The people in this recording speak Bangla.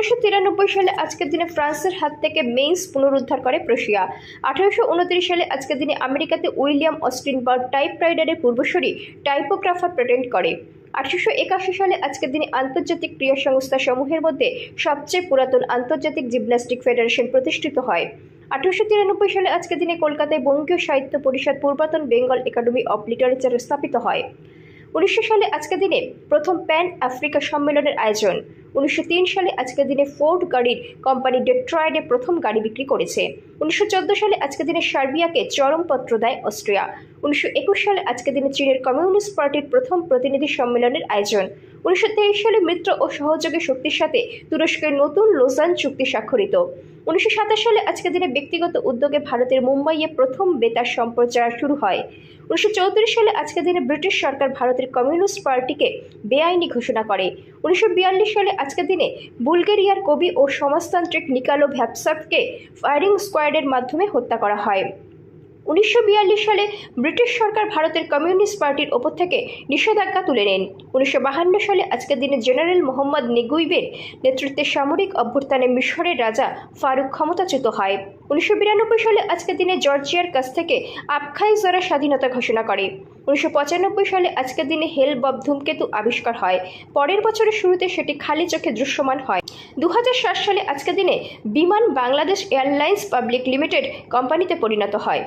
তিরানব্বই সালে আজকের দিনে ফ্রান্সের হাত থেকে মেইন্স পুনরুদ্ধার করে প্রশিয়া। আঠারোশো সালে আজকের দিনে আমেরিকাতে উইলিয়াম অস্টিন বার্ড টাইপ রাইডারের পূর্বসূরি টাইপোগ্রাফার পেটেন্ট করে। আঠারোশো একাশি সালে আজকের দিনে আন্তর্জাতিক ক্রীড়া সংস্থা সমূহের মধ্যে সবচেয়ে পুরাতন আন্তর্জাতিক জিমন্যাস্টিক ফেডারেশন প্রতিষ্ঠিত হয়। আঠারোশো তিরানব্বই সালে আজকের দিনে কলকাতায় বঙ্গীয় সাহিত্য পরিষদ পূর্বতন বেঙ্গল একাডেমি অব লিটারেচার স্থাপিত হয়। উনিশশো সালে আজকের দিনে প্রথম প্যান আফ্রিকা সম্মেলনের আয়োজন। উনিশশো তিন সালে আজকের দিনে ফোর্ড গাড়ির কোম্পানি ডেট্রয়েডে প্রথম গাড়ি বিক্রি করেছে। উনিশশো চোদ্দ সালে আজকের দিনে সার্বিয়াকে চরমপত্র দেয় অস্ট্রিয়া। উনিশশো একুশ সালে আজকের দিনে চীনের কমিউনিস্ট পার্টির প্রথম প্রতিনিধি সম্মেলনের আয়োজন। উনিশশো তেইশ সালে মিত্র ও সহযোগী শক্তির সাথে তুরস্কের নতুন লোজান চুক্তি স্বাক্ষরিত। উনিশশো সাতাশ সালে আজকের দিনে ব্যক্তিগত উদ্যোগে ভারতের মুম্বাইয়ে প্রথম বেতার সম্প্রচার শুরু হয়। উনিশশো চৌত্রিশ সালে আজকের দিনে ব্রিটিশ সরকার ভারতের কমিউনিস্ট পার্টিকে বেআইনি ঘোষণা করে। উনিশশো বিয়াল্লিশ সালে আজকের দিনে বুলগেরিয়ার কবি ও সমাজতান্ত্রিক নিকালো ভ্যাপসাভকে ফায়ারিং স্কোয়াডের মাধ্যমে হত্যা করা হয়। উনিশশো বিয়াল্লিশ সালে ব্রিটিশ সরকার ভারতের কমিউনিস্ট পার্টির ওপর থেকে নিষেধাজ্ঞা তুলে নেন। উনিশশো সালে আজকের দিনে জেনারেল মোহাম্মদ নেগুইবের নেতৃত্বে সামরিক অভ্যুত্থানে মিশরের রাজা ফারুক ক্ষমতাচ্যুত হয়। উনিশশো বিরানব্বই সালে আজকের দিনে জর্জিয়ার কাছ থেকে আবখাইজরা স্বাধীনতা ঘোষণা করে। উনিশশো পঁচানব্বই সালে আজকের দিনে হেল বব ধূমকেতু আবিষ্কার হয়। পরের বছরের শুরুতে সেটি খালি চোখে দৃশ্যমান হয়। দু হাজার সাত সালে আজকের দিনে বিমান বাংলাদেশ এয়ারলাইন্স পাবলিক লিমিটেড কোম্পানিতে পরিণত হয়।